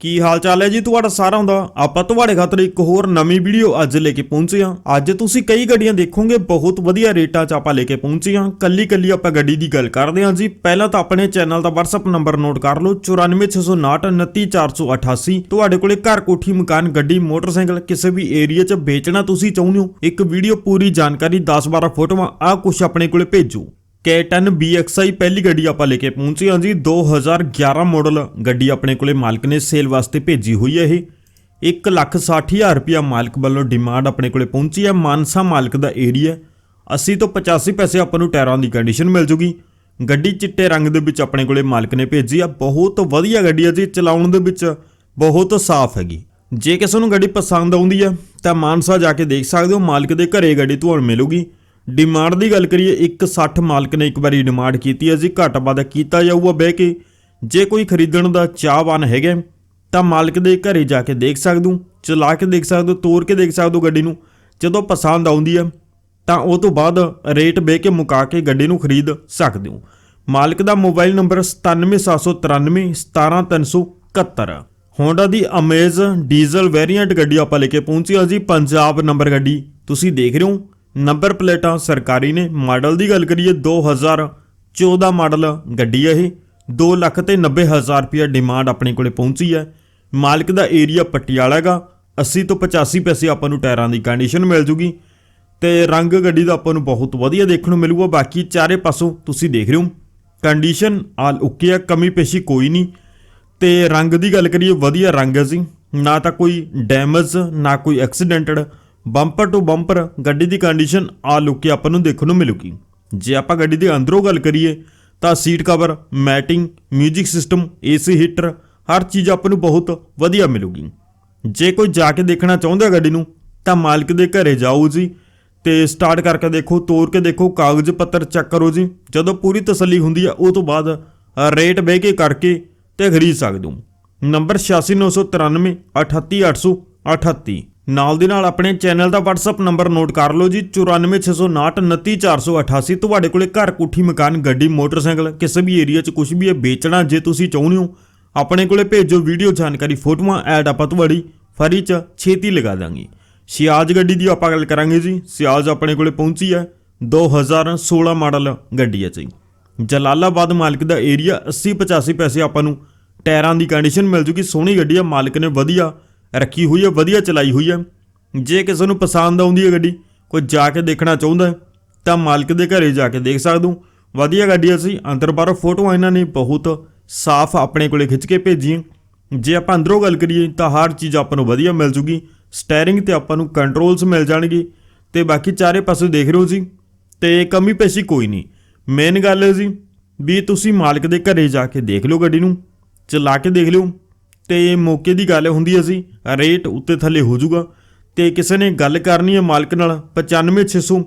ਕੀ ਹਾਲ ਚਾਲ ਹੈ ਜੀ ਤੁਹਾਡਾ ਸਾਰਿਆਂ ਦਾ? ਆਪਾਂ ਤੁਹਾਡੇ ਖਾਤਰ ਇੱਕ ਹੋਰ ਨਵੀਂ ਵੀਡੀਓ ਅੱਜ ਲੈ ਕੇ ਪਹੁੰਚੇ ਹਾਂ। ਅੱਜ ਤੁਸੀਂ ਕਈ ਗੱਡੀਆਂ ਦੇਖੋਗੇ, ਬਹੁਤ ਵਧੀਆ ਰੇਟਾਂ 'ਚ ਆਪਾਂ ਲੈ ਕੇ ਪਹੁੰਚੇ ਹਾਂ। ਕੱਲੀ ਕੱਲੀ ਆਪਾਂ ਗੱਡੀ ਦੀ ਗੱਲ ਕਰਦੇ ਹਾਂ ਜੀ। ਪਹਿਲਾਂ ਤਾਂ ਆਪਣੇ ਚੈਨਲ ਦਾ WhatsApp ਨੰਬਰ ਨੋਟ ਕਰ ਲਓ 9469299488 ਤੁਹਾਡੇ ਕੋਲੇ ਘਰ, ਕੋਠੀ, ਮਕਾਨ, ਗੱਡੀ, ਮੋਟਰਸਾਈਕਲ, ਕਿਸੇ ਵੀ ਏਰੀਆ 'ਚ ਵੇਚਣਾ ਤੁਸੀਂ ਚਾਹੁੰਦੇ ਹੋ। ਇੱਕ ਵੀਡੀਓ ਪੂਰੀ ਜਾਣਕਾਰੀ 10-12 ਫੋਟੋਆਂ ਆ ਕੁਝ ਆਪਣੇ ਕੋਲੇ ਭੇਜੋ। K10 BXI ਪਹਿਲੀ ਗੱਡੀ ਆਪਾਂ ਲੈ ਕੇ ਪਹੁੰਚੇ ਹਾਂ ਜੀ। 2011 ਮਾਡਲ ਗੱਡੀ ਆਪਣੇ ਕੋਲੇ ਮਾਲਕ ਨੇ ਸੇਲ ਵਾਸਤੇ ਭੇਜੀ ਹੋਈ ਹੈ ਇਹ। 160000 ਰੁਪਿਆ ਮਾਲਕ ਵੱਲੋਂ ਡਿਮਾਂਡ ਆਪਣੇ ਕੋਲੇ ਪਹੁੰਚੀ ਹੈ। ਮਾਨਸਾ ਮਾਲਕ ਦਾ ਏਰੀਆ 80 ਤੋਂ 85 ਪੈਸੇ ਆਪਾਂ ਨੂੰ ਟਾਇਰਾਂ ਦੀ ਕੰਡੀਸ਼ਨ ਮਿਲ ਜੂਗੀ। ਗੱਡੀ ਚਿੱਟੇ ਰੰਗ ਦੇ ਵਿੱਚ ਆਪਣੇ ਕੋਲੇ ਮਾਲਕ ਨੇ ਭੇਜੀ ਆ ਬਹੁਤ ਵਧੀਆ ਗੱਡੀ ਆ ਜੀ। ਚਲਾਉਣ ਦੇ ਵਿੱਚ ਬਹੁਤ ਸਾਫ਼ ਹੈਗੀ। ਜੇ ਕਿਸੇ ਨੂੰ ਗੱਡੀ ਪਸੰਦ ਆਉਂਦੀ ਹੈ, ਤਾਂ ਮਾਨਸਾ ਜਾ ਕੇ ਦੇਖ ਸਕਦੇ ਹੋ। ਮਾਲਕ ਦੇ ਘਰੇ ਗੱਡੀ ਤੁਹਾਨੂੰ ਮਿਲੂਗੀ। ਡਿਮਾਂਡ ਦੀ ਗੱਲ ਕਰੀਏ 160 ਮਾਲਕ ਨੇ ਇੱਕ ਵਾਰੀ ਡਿਮਾਂਡ ਕੀਤੀ ਹੈ ਜੀ, ਘੱਟ ਵੱਧ ਕੀਤਾ ਜਾਊਗਾ ਬਹਿ ਕੇ। ਜੇ ਕੋਈ ਖਰੀਦਣ ਦਾ ਚਾਹਵਾਨ ਹੈਗਾ, ਤਾਂ ਮਾਲਕ ਦੇ ਘਰੇ ਜਾ ਕੇ ਦੇਖ ਸਕਦੇ ਹੋ ਚਲਾ ਕੇ ਦੇਖ ਸਕਦੇ ਹੋ ਤੋੜ ਕੇ ਦੇਖ ਸਕਦੇ ਹੋ ਗੱਡੀ ਨੂੰ। ਜਦੋਂ ਪਸੰਦ ਆਉਂਦੀ ਹੈ, ਤਾਂ ਉਹ ਤੋਂ ਬਾਅਦ ਰੇਟ ਬਹਿ ਕੇ ਮੁਕਾ ਕੇ ਗੱਡੀ ਨੂੰ ਖਰੀਦ ਸਕਦੇ ਹੋ। ਮਾਲਕ ਦਾ ਮੋਬਾਈਲ ਨੰਬਰ 9779317371 ਹੋਂਡਾ ਦੀ ਅਮੇਜ਼ ਡੀਜ਼ਲ ਵੇਰੀਐਂਟ ਗੱਡੀ ਆਪਾਂ ਲੈ ਕੇ ਪਹੁੰਚੀ ਹਾਂ ਜੀ, ਪੰਜਾਬ ਨੰਬਰ ਗੱਡੀ। ਤੁਸੀਂ ਦੇਖ ਰਹੇ ਹੋ ਨੰਬਰ ਪਲੇਟਾਂ ਸਰਕਾਰੀ ਨੇ। ਮਾਡਲ ਦੀ ਗੱਲ ਕਰੀਏ 2014 ਮਾਡਲ ਗੱਡੀ ਹੈ ਇਹ 2 ਲੱਖ ਤੇ 90 ਹਜ਼ਾਰ ਰੁਪਏ ਡਿਮਾਂਡ ਆਪਣੇ ਕੋਲੇ ਪਹੁੰਚੀ ਹੈ। ਮਾਲਕ ਦਾ ਏਰੀਆ ਪਟਿਆਲਾ ਹੈਗਾ 80 ਤੋਂ 85 ਪੈਸੇ ਆਪਾਂ ਨੂੰ ਟਾਇਰਾਂ ਦੀ ਕੰਡੀਸ਼ਨ ਮਿਲ ਜੂਗੀ। ਤੇ ਰੰਗ ਗੱਡੀ ਦਾ ਆਪਾਂ ਨੂੰ ਬਹੁਤ ਵਧੀਆ ਦੇਖਣ ਨੂੰ ਮਿਲੂਗਾ। ਬਾਕੀ ਚਾਰੇ ਪਾਸੋਂ ਤੁਸੀਂ ਦੇਖ ਰਹੇ ਹੋ ਕੰਡੀਸ਼ਨ ਆਲ ਓਕੇ ਆ, ਕਮੀ ਪੇਸ਼ੀ ਕੋਈ ਨਹੀਂ। ਤੇ ਰੰਗ ਦੀ ਗੱਲ ਕਰੀਏ, ਵਧੀਆ ਰੰਗ ਹੈ ਜੀ। ਨਾ ਤਾਂ ਕੋਈ ਡੈਮੇਜ ਨਾ ਕੋਈ ਐਕਸੀਡੈਂਟਡ ਬੰਪਰ ਟੂ ਬੰਪਰ ਗੱਡੀ ਦੀ ਕੰਡੀਸ਼ਨ ਆਲ ਓਕੇ ਆਪਾਂ ਨੂੰ ਦੇਖਣ ਨੂੰ ਮਿਲੂਗੀ। ਜੇ ਆਪਾਂ ਗੱਡੀ ਦੇ ਅੰਦਰੋਂ ਗੱਲ ਕਰੀਏ, ਤਾਂ seat cover matting 뮤직 system AC heater ਹਰ ਚੀਜ਼ ਆਪਾਂ ਨੂੰ ਬਹੁਤ ਵਧੀਆ ਮਿਲੂਗੀ। ਜੇ ਕੋਈ ਜਾ ਕੇ ਦੇਖਣਾ ਚਾਹੁੰਦਾ ਗੱਡੀ ਨੂੰ, ਤਾਂ ਮਾਲਕ ਦੇ ਘਰੇ ਜਾਓ ਜੀ ਤੇ ਸਟਾਰਟ ਕਰਕੇ ਦੇਖੋ ਤੋੜ ਕੇ ਦੇਖੋ, ਕਾਗਜ਼ ਪੱਤਰ ਚੈੱਕ ਕਰੋ ਜੀ। ਜਦੋਂ ਪੂਰੀ ਤਸੱਲੀ ਹੁੰਦੀ ਆ, ਉਹ ਤੋਂ ਬਾਅਦ ਰੇਟ ਬਹਿ ਕੇ ਕਰਕੇ ਤੇ ਖਰੀਦ ਸਕਦੇ ਹੋ। ਨੰਬਰ 869993 38838 ਨਾਲ ਦੀ ਨਾਲ ਆਪਣੇ ਚੈਨਲ ਦਾ WhatsApp ਨੰਬਰ ਨੋਟ ਕਰ ਲਓ ਜੀ 9469299488 ਤੁਹਾਡੇ ਕੋਲੇ ਘਰ, ਕੋਠੀ, ਮਕਾਨ, ਗੱਡੀ, ਮੋਟਰਸਾਈਕਲ, ਕਿਸੇ ਵੀ ਏਰੀਆ 'ਚ ਕੁਝ ਵੀ ਹੈ, ਵੇਚਣਾ ਜੇ ਤੁਸੀਂ ਚਾਹੁੰਦੇ ਹੋ, ਆਪਣੇ ਕੋਲੇ ਭੇਜੋ ਵੀਡੀਓ ਜਾਣਕਾਰੀ, ਫੋਟੋਆਂ, ਐਡ ਆਪਾਂ ਤੁਹਾਡੀ ਫਰੀ 'ਚ ਛੇਤੀ ਲਗਾ ਦਾਂਗੇ। ਸਿਆਜ ਗੱਡੀ ਦੀ ਆਪਾਂ ਗੱਲ ਕਰਾਂਗੇ ਜੀ, ਸਿਆਜ ਆਪਣੇ ਕੋਲੇ ਪਹੁੰਚੀ ਹੈ 2016 ਮਾਡਲ ਗੱਡੀ ਹੈ ਜੀ। ਜਲਾਲਾਬਾਦ ਮਾਲਕ ਦਾ ਏਰੀਆ 80 85 ਪੈਸੇ ਆਪਾਂ ਨੂੰ, ਟਾਇਰਾਂ ਦੀ ਕੰਡੀਸ਼ਨ ਮਿਲ ਜੂਗੀ, ਸੋਹਣੀ ਗੱਡੀ ਆ ਮਾਲਕ ਨੇ ਵਧੀਆ ਰੱਖੀ ਹੋਈ ਹੈ, ਵਧੀਆ ਚਲਾਈ ਹੋਈ ਹੈ। ਜੇ ਕਿਸੇ ਨੂੰ ਪਸੰਦ ਆਉਂਦੀ ਹੈ ਗੱਡੀ, ਕੋਈ ਜਾ ਕੇ ਦੇਖਣਾ ਚਾਹੁੰਦਾ ਤਾਂ ਮਾਲਕ ਦੇ ਘਰੇ ਜਾ ਕੇ ਦੇਖ ਸਕਦੇ ਹੋ। ਵਧੀਆ ਗੱਡੀ ਅਸੀਂ ਅੰਦਰ ਬਾਹਰੋਂ ਫੋਟੋਆਂ ਇਹਨਾਂ ਨੇ ਬਹੁਤ ਸਾਫ਼ ਆਪਣੇ ਕੋਲੇ ਖਿੱਚ ਕੇ ਭੇਜੀਆਂ। ਜੇ ਆਪਾਂ ਅੰਦਰੋਂ ਗੱਲ ਕਰੀਏ, ਤਾਂ ਹਰ ਚੀਜ਼ ਆਪਾਂ ਨੂੰ ਵਧੀਆ ਮਿਲ ਜੂਗੀ। ਸਟੀਅਰਿੰਗ ਤੇ ਆਪਾਂ ਨੂੰ ਕੰਟਰੋਲਸ ਮਿਲ ਜਾਣਗੇ। ਤੇ ਬਾਕੀ ਚਾਰੇ ਪਾਸੇ ਦੇਖ ਰਹੇ ਹੋ ਜੀ, ਤੇ ਕਮੀ ਪੇਸ਼ੀ ਕੋਈ ਨਹੀਂ। ਮੇਨ ਗੱਲ ਹੈ ਜੀ, ਵੀ ਤੁਸੀਂ ਮਾਲਕ ਦੇ ਘਰੇ ਜਾ ਕੇ ਦੇਖ ਲਓ ਗੱਡੀ ਨੂੰ, ਚਲਾ ਕੇ ਦੇਖ ਲਿਓ। ਤੇ ਮੌਕੇ ਦੀ ਗੱਲ ਹੁੰਦੀ ਹੈ ਜੀ। ਰੇਟ ਉੱਤੇ ਥੱਲੇ ਹੋ ਜਾਊਗਾ। ਤੇ ਕਿਸੇ ਨੇ ਗੱਲ ਕਰਨੀ ਹੈ ਮਾਲਕ ਨਾਲ 95600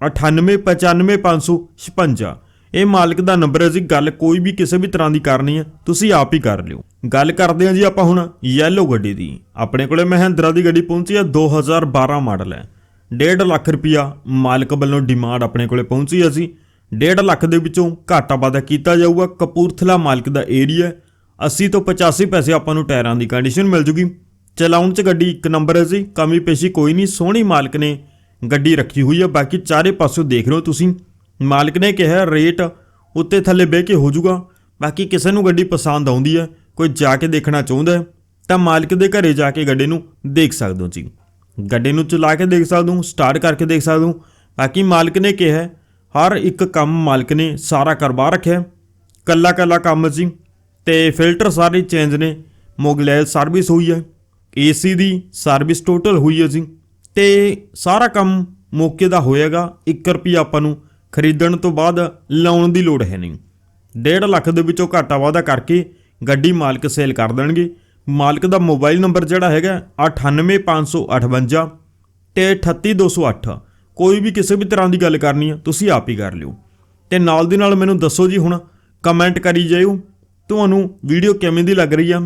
9895556 ਇਹ ਮਾਲਕ ਦਾ ਨੰਬਰ ਹੈ ਜੀ, ਗੱਲ ਕੋਈ ਵੀ ਕਿਸੇ ਵੀ ਤਰ੍ਹਾਂ ਦੀ ਕਰਨੀ ਹੈ ਤੁਸੀਂ ਆਪ ਹੀ ਕਰ ਲਿਓ। ਗੱਲ ਕਰਦੇ ਹਾਂ ਜੀ ਆਪਾਂ ਹੁਣ ਯੈਲੋ ਗੱਡੀ ਦੀ। ਆਪਣੇ ਕੋਲੇ ਮਹਿੰਦਰਾ ਦੀ ਗੱਡੀ ਪਹੁੰਚੀ ਹੈ 2012 ਮਾਡਲ ਹੈ। 1.5 ਲੱਖ ਰੁਪਿਆ ਮਾਲਕ ਵੱਲੋਂ ਡਿਮਾਂਡ ਆਪਣੇ ਕੋਲੇ ਪਹੁੰਚੀ ਹੈ ਜੀ। 1.5 ਲੱਖ ਦੇ ਵਿੱਚੋਂ ਘਾਟਾ ਵਾਧਾ ਕੀਤਾ ਜਾਊਗਾ। ਕਪੂਰਥਲਾ ਮਾਲਕ ਦਾ ਏਰੀਆ 80 ਤੋਂ 85 ਪੈਸੇ ਆਪਾਂ ਨੂੰ ਟਾਇਰਾਂ ਦੀ ਕੰਡੀਸ਼ਨ ਮਿਲ ਜੂਗੀ। ਚਲਾਉਣ 'ਚ ਗੱਡੀ ਇੱਕ ਨੰਬਰ ਹੈ ਜੀ, ਕਮੀ ਪੇਸ਼ੀ ਕੋਈ ਨਹੀਂ, ਸੋਹਣੀ ਮਾਲਕ ਨੇ ਗੱਡੀ ਰੱਖੀ ਹੋਈ ਹੈ ਬਾਕੀ ਚਾਰੇ ਪਾਸੋਂ ਦੇਖ ਰਹੇ ਹੋ ਤੁਸੀਂ। ਮਾਲਕ ਨੇ ਕਿਹਾ ਰੇਟ ਉੱਤੇ ਥੱਲੇ ਬਹਿ ਕੇ ਹੋ ਜਾਊਗਾ ਬਾਕੀ ਕਿਸੇ ਨੂੰ ਗੱਡੀ ਪਸੰਦ ਆਉਂਦੀ ਹੈ, ਕੋਈ ਜਾ ਕੇ ਦੇਖਣਾ ਚਾਹੁੰਦਾ ਹੈ, ਤਾਂ ਮਾਲਕ ਦੇ ਘਰੇ ਜਾ ਕੇ ਗੱਡੀ ਨੂੰ ਦੇਖ ਸਕਦੇ ਹੋ ਜੀ। ਗੱਡੀ ਨੂੰ ਚਲਾ ਕੇ ਦੇਖ ਸਕਦੇ ਹੋ ਸਟਾਰਟ ਕਰਕੇ ਦੇਖ ਸਕਦੇ ਹੋ, ਬਾਕੀ ਮਾਲਕ ਨੇ ਕਿਹਾ ਹਰ ਇੱਕ ਕੰਮ ਮਾਲਕ ਨੇ ਸਾਰਾ ਕਰਵਾ ਰੱਖਿਆ ਕੱਲਾ ਕੱਲਾ ਕੰਮ ਜੀ। ਤੇ ਫਿਲਟਰ ਸਾਰੇ ਚੇਂਜ ਨੇ। ਮੋਗਲੈਲ ਸਰਵਿਸ ਹੋਈ ਹੈ ਏਸੀ ਦੀ ਸਰਵਿਸ ਟੋਟਲ ਹੋਈ ਹੈ ਜੀ। ਤੇ ਸਾਰਾ ਕੰਮ ਮੌਕੇ ਦਾ ਹੋਏਗਾ 1 ਰੁਪਿਆ ਆਪਾਂ ਨੂੰ ਖਰੀਦਣ ਤੋਂ ਬਾਅਦ ਲਾਉਣ ਦੀ ਲੋੜ ਹੈ ਨਹੀਂ। 1.5 ਲੱਖ ਦੇ ਵਿੱਚੋਂ ਘਾਟਾ ਵਾਧਾ ਕਰਕੇ ਗੱਡੀ ਮਾਲਕ ਸੇਲ ਕਰ ਦੇਣਗੇ। ਮਾਲਕ ਦਾ ਮੋਬਾਈਲ ਨੰਬਰ ਜਿਹੜਾ ਹੈਗਾ 98558 ਤੇ 38208 ਕੋਈ ਵੀ ਕਿਸੇ ਵੀ ਤਰ੍ਹਾਂ ਦੀ ਗੱਲ ਕਰਨੀ ਹੈ ਤੁਸੀਂ ਆਪ ਹੀ ਕਰ ਲਿਓ। ਤੇ ਨਾਲ ਦੀ ਨਾਲ ਮੈਨੂੰ ਦੱਸੋ ਜੀ ਹੁਣ ਕਮੈਂਟ ਕਰੀ ਜਾਇਓ। ਤੁਹਾਨੂੰ ਵੀਡੀਓ ਕਿਵੇਂ ਦੀ ਲੱਗ ਰਹੀ ਆ?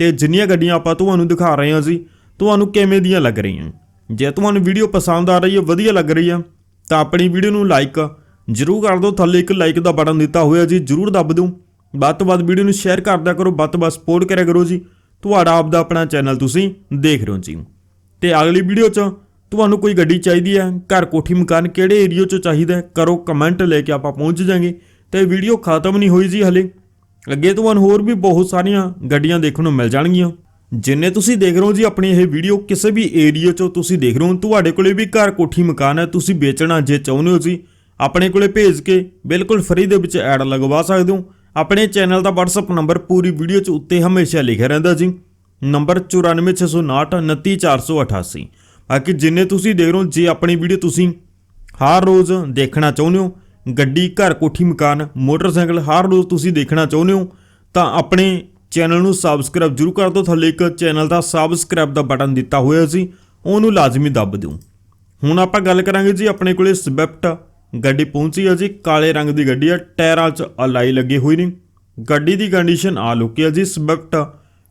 ਤੇ ਜਿੰਨੀਆਂ ਗੱਡੀਆਂ ਆਪਾਂ ਤੁਹਾਨੂੰ ਦਿਖਾ ਰਹੇ ਹਾਂ ਜੀ ਤੁਹਾਨੂੰ ਕਿਵੇਂ ਦੀਆਂ ਲੱਗ ਰਹੀਆਂ? ਜੇ ਤੁਹਾਨੂੰ ਵੀਡੀਓ ਪਸੰਦ ਆ ਰਹੀ ਹੈ, ਵਧੀਆ ਲੱਗ ਰਹੀ ਆ, ਤਾਂ ਆਪਣੀ ਵੀਡੀਓ ਨੂੰ ਲਾਈਕ ਜਰੂਰ ਕਰ ਦਿਓ। ਥੱਲੇ ਇੱਕ ਲਾਈਕ ਦਾ ਬਟਨ ਦਿੱਤਾ ਹੋਇਆ ਜੀ, ਜਰੂਰ ਦੱਬ ਦਿਓ। ਵੱਧ ਤੋਂ ਵੱਧ ਵੀਡੀਓ ਨੂੰ ਸ਼ੇਅਰ ਕਰਦਿਆ ਕਰੋ, ਵੱਧ ਤੋਂ ਵੱਧ ਸਪੋਰਟ ਕਰਿਆ ਕਰੋ ਜੀ। ਤੁਹਾਡਾ ਆਪ ਦਾ ਆਪਣਾ ਚੈਨਲ ਤੁਸੀਂ ਦੇਖ ਰਹੇ ਹੋ ਜੀ। ਤੇ ਅਗਲੀ ਵੀਡੀਓ 'ਚ ਤੁਹਾਨੂੰ ਕੋਈ ਗੱਡੀ ਚਾਹੀਦੀ ਹੈ, ਘਰ ਕੋਠੀ ਮਕਾਨ ਕਿਹੜੇ ਏਰੀਆ 'ਚ ਚਾਹੀਦਾ ਕਰੋ ਕਮੈਂਟ ਲੈ ਕੇ ਆਪਾਂ ਪਹੁੰਚ ਜਾਾਂਗੇ ਤੇ ਵੀਡੀਓ ਖਤਮ ਨਹੀਂ ਹੋਈ ਜੀ ਹਲੇ। ਅੱਗੇ ਤੁਹਾਨੂੰ ਹੋਰ ਵੀ ਬਹੁਤ ਸਾਰੀਆਂ ਗੱਡੀਆਂ ਦੇਖਣ ਨੂੰ ਮਿਲ ਜਾਣਗੀਆਂ। ਜਿੰਨੇ ਤੁਸੀਂ ਦੇਖ ਰਹੇ ਹੋ ਜੀ ਆਪਣੀ ਇਹ ਵੀਡੀਓ, ਕਿਸੇ ਵੀ ਏਰੀਆ 'ਚੋਂ ਤੁਸੀਂ ਦੇਖ ਰਹੇ ਹੋ, ਤੁਹਾਡੇ ਕੋਲੇ ਵੀ ਘਰ ਕੋਠੀ ਮਕਾਨ ਹੈ, ਤੁਸੀਂ ਵੇਚਣਾ ਜੇ ਚਾਹੁੰਦੇ ਹੋ ਜੀ, ਆਪਣੇ ਕੋਲੇ ਭੇਜ ਕੇ ਬਿਲਕੁਲ ਫ੍ਰੀ ਦੇ ਵਿੱਚ ਐਡ ਲਗਵਾ ਸਕਦੇ ਹੋ। ਆਪਣੇ ਚੈਨਲ ਦਾ WhatsApp ਨੰਬਰ ਪੂਰੀ ਵੀਡੀਓ 'ਚ ਉੱਤੇ ਹਮੇਸ਼ਾ ਲਿਖਿਆ ਰਹਿੰਦਾ ਜੀ। ਨੰਬਰ 9469599488 ਬਾਕੀ ਜਿੰਨੇ ਤੁਸੀਂ ਦੇਖ ਰਹੇ ਹੋ, ਜੇ ਆਪਣੀ ਵੀਡੀਓ ਤੁਸੀਂ ਹਰ ਰੋਜ਼ ਦੇਖਣਾ ਚਾਹੁੰਦੇ ਹੋ ਗੱਡੀ, ਘਰ, ਕੋਠੀ, ਮਕਾਨ, ਮੋਟਰਸਾਈਕਲ, ਹਰ ਰੋਜ਼ ਤੁਸੀਂ ਦੇਖਣਾ ਚਾਹੁੰਦੇ ਹੋ, ਤਾਂ ਆਪਣੇ ਚੈਨਲ ਨੂੰ ਸਬਸਕ੍ਰਾਈਬ ਜ਼ਰੂਰ ਕਰ ਦਿਓ। ਥੱਲੇ ਇੱਕ ਚੈਨਲ ਦਾ ਸਬਸਕ੍ਰਾਈਬ ਦਾ ਬਟਨ ਦਿੱਤਾ ਹੋਇਆ ਸੀ, ਉਹਨੂੰ ਲਾਜ਼ਮੀ ਦੱਬ ਦਿਓ। ਹੁਣ ਆਪਾਂ ਗੱਲ ਕਰਾਂਗੇ ਜੀ, ਆਪਣੇ ਕੋਲੇ ਸਵਿਫਟ ਗੱਡੀ ਪਹੁੰਚੀ ਹੈ ਜੀ, ਕਾਲੇ ਰੰਗ ਦੀ ਗੱਡੀ ਹੈ, ਟਾਇਰਾਂ 'ਚ ਅਲਾਈ ਲੱਗੇ ਹੋਈ ਨੇ। ਗੱਡੀ ਦੀ ਕੰਡੀਸ਼ਨ ਆ ਲੁੱਕੀ ਹੈ ਜੀ, ਸਵਿਫਟ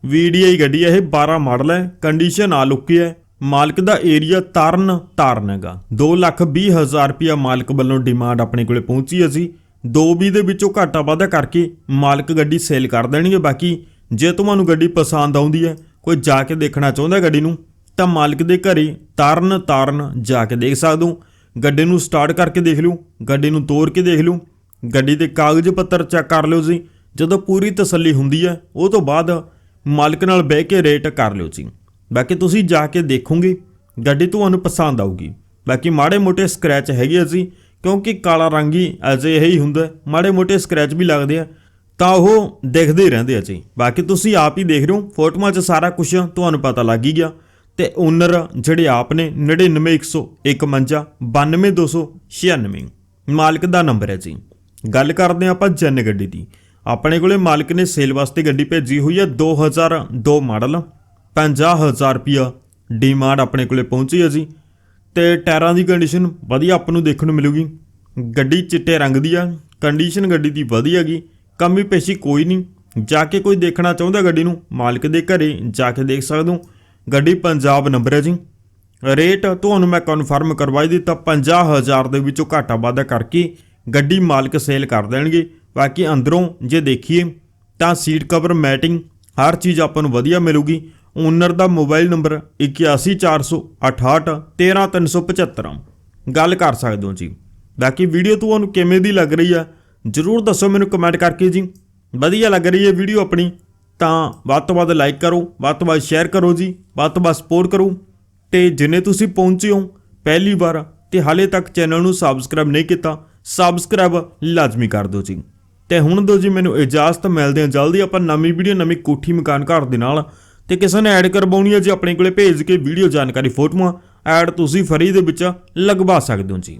VDI ਗੱਡੀ ਹੈ ਇਹ 12 ਮਾਡਲ ਹੈ ਕੰਡੀਸ਼ਨ ਆ ਲੁੱਕੀ ਹੈ। ਮਾਲਕ ਦਾ ਏਰੀਆ ਤਰਨ ਤਾਰਨ ਹੈਗਾ। 220000 ਰੁਪਿਆ ਮਾਲਕ ਵੱਲੋਂ ਡਿਮਾਂਡ ਆਪਣੇ ਕੋਲੇ ਪਹੁੰਚੀ ਅਸੀਂ ਜੀ। 220 ਦੇ ਵਿੱਚੋਂ ਘਾਟਾ ਵਾਧਾ ਕਰਕੇ ਮਾਲਕ ਗੱਡੀ ਸੇਲ ਕਰ ਦੇਣਗੇ ਬਾਕੀ ਜੇ ਤੁਹਾਨੂੰ ਗੱਡੀ ਪਸੰਦ ਆਉਂਦੀ ਹੈ, ਕੋਈ ਜਾ ਕੇ ਦੇਖਣਾ ਚਾਹੁੰਦਾ ਗੱਡੀ ਨੂੰ, ਤਾਂ ਮਾਲਕ ਦੇ ਘਰੇ ਤਾਰਨ ਤਾਰਨ ਜਾ ਕੇ ਦੇਖ ਸਕਦੇ ਹੋ। ਗੱਡੀ ਨੂੰ ਸਟਾਰਟ ਕਰਕੇ ਦੇਖ ਲਿਓ, ਗੱਡੀ ਨੂੰ ਤੋੜ ਕੇ ਦੇਖ ਲਿਓ, ਗੱਡੀ ਦੇ ਕਾਗਜ਼ ਪੱਤਰ ਚੈੱਕ ਕਰ ਲਿਓ ਜੀ। ਜਦੋਂ ਪੂਰੀ ਤਸੱਲੀ ਹੁੰਦੀ ਹੈ, ਉਹ ਤੋਂ ਬਾਅਦ ਮਾਲਕ ਨਾਲ ਬਹਿ ਕੇ ਰੇਟ ਕਰ ਲਿਓ ਜੀ। ਬਾਕੀ ਤੁਸੀਂ ਜਾ ਕੇ ਦੇਖੋਗੇ, ਗੱਡੀ ਤੁਹਾਨੂੰ ਪਸੰਦ ਆਊਗੀ। ਬਾਕੀ ਮਾੜੇ ਮੋਟੇ ਸਕ੍ਰੈਚ ਹੈਗੇ ਆ ਜੀ, ਕਿਉਂਕਿ ਕਾਲਾ ਰੰਗ ਹੀ ਅਜੇ ਇਹ ਹੀ ਹੁੰਦਾ, ਮਾੜੇ ਮੋਟੇ ਸਕ੍ਰੈਚ ਵੀ ਲੱਗਦੇ ਆ, ਤਾਂ ਉਹ ਦਿਖਦੇ ਹੀ ਰਹਿੰਦੇ ਆ ਜੀ। ਬਾਕੀ ਤੁਸੀਂ ਆਪ ਹੀ ਦੇਖ ਰਹੇ ਹੋ, ਫੋਟੋਆਂ 'ਚ ਸਾਰਾ ਕੁਝ ਤੁਹਾਨੂੰ ਪਤਾ ਲੱਗ ਹੀ ਗਿਆ। ਤੇ ਓਨਰ ਜਿਹੜੇ ਆਪ ਨੇ 99151 92296 ਮਾਲਕ ਦਾ ਨੰਬਰ ਹੈ ਜੀ। ਗੱਲ ਕਰਦੇ ਹਾਂ ਆਪਾਂ ਜਨ ਗੱਡੀ ਦੀ। ਆਪਣੇ ਕੋਲੇ ਮਾਲਕ ਨੇ ਸੇਲ ਵਾਸਤੇ ਗੱਡੀ ਭੇਜੀ ਹੋਈ ਹੈ 2002 ਮਾਡਲ। 50000 ਰੁਪਿਆ ਡਿਮਾਂਡ ਆਪਣੇ ਕੋਲੇ ਪਹੁੰਚੀ ਹੈ ਜੀ। ਤੇ ਟਾਇਰਾਂ ਦੀ ਕੰਡੀਸ਼ਨ ਵਧੀਆ ਆਪਾਂ ਨੂੰ ਦੇਖਣ ਨੂੰ ਮਿਲੂਗੀ। ਗੱਡੀ ਚਿੱਟੇ ਰੰਗ ਦੀ ਆ ਕੰਡੀਸ਼ਨ ਗੱਡੀ ਦੀ ਵਧੀਆ ਗਈ ਕਮੀ ਪੇਸ਼ੀ ਕੋਈ ਨਹੀਂ। ਜਾ ਕੇ ਕੋਈ ਦੇਖਣਾ ਚਾਹੁੰਦਾ ਗੱਡੀ ਨੂੰ, ਮਾਲਕ ਦੇ ਘਰੇ ਜਾ ਕੇ ਦੇਖ ਸਕਦੇ ਹੋ। ਗੱਡੀ ਪੰਜਾਬ ਨੰਬਰ ਹੈ ਜੀ। ਰੇਟ ਤੁਹਾਨੂੰ ਮੈਂ ਕਨਫਰਮ ਕਰਵਾਈ ਦਿੱਤਾ 50000 ਦੇ ਵਿੱਚੋਂ ਘਾਟਾ ਵਾਧਾ ਕਰਕੇ ਗੱਡੀ ਮਾਲਕ ਸੇਲ ਕਰ ਦੇਣਗੇ। ਬਾਕੀ ਅੰਦਰੋਂ ਜੇ ਦੇਖੀਏ, ਤਾਂ ਸੀਟ ਕਵਰ ਮੈਟਿੰਗ ਹਰ ਚੀਜ਼ ਆਪਾਂ ਨੂੰ ਵਧੀਆ ਮਿਲੂਗੀ। ਓਨਰ ਦਾ ਮੋਬਾਈਲ ਨੰਬਰ 814868 13375 ਗੱਲ ਕਰ ਸਕਦੇ ਹੋ ਜੀ। ਬਾਕੀ ਵੀਡੀਓ ਤੁਹਾਨੂੰ ਕਿਵੇਂ ਦੀ ਲੱਗ ਰਹੀ ਆ, ਜਰੂਰ ਦੱਸੋ ਮੈਨੂੰ ਕਮੈਂਟ ਕਰਕੇ ਜੀ। ਵਧੀਆ ਲੱਗ ਰਹੀ ਹੈ ਵੀਡੀਓ ਆਪਣੀ, ਤਾਂ ਵੱਧ ਤੋਂ ਵੱਧ ਲਾਈਕ ਕਰੋ, ਵੱਧ ਤੋਂ ਵੱਧ ਸ਼ੇਅਰ ਕਰੋ ਜੀ, ਵੱਧ ਤੋਂ ਵੱਧ ਸਪੋਰਟ ਕਰੋ। ਤੇ ਜਿੰਨੇ ਤੁਸੀਂ ਪਹੁੰਚੇ ਹੋ, ਪਹਿਲੀ ਵਾਰ ਤੇ ਹਾਲੇ ਤੱਕ ਚੈਨਲ ਨੂੰ ਸਬਸਕ੍ਰਾਈਬ ਨਹੀਂ ਕੀਤਾ ਸਬਸਕ੍ਰਾਈਬ ਲਾਜ਼ਮੀ ਕਰ ਦਿਓ ਜੀ। ਤੇ ਹੁਣ ਦਿਓ ਜੀ, ਮੈਨੂੰ ਇਜਾਜ਼ਤ, ਮਿਲਦੇ ਹਾਂ ਜਲਦੀ ਆਪਾਂ ਨਵੀਂ ਵੀਡੀਓ ਨਵੀਂ ਕੋਠੀ ਮਕਾਨ ਘਰ ਦੇ ਨਾਲ। ਤੇ ਕਿਸੇ ਨੇ ਐਡ ਕਰਵਾਉਣੀ ਹੈ ਜੀ ਆਪਣੇ ਕੋਲੇ ਭੇਜ ਕੇ ਵੀਡੀਓ ਜਾਣਕਾਰੀ ਫੋਟੋਆਂ ਐਡ ਤੁਸੀਂ ਫਰੀ ਦੇ ਵਿੱਚ ਲਗਵਾ ਸਕਦੇ ਹੋ ਜੀ।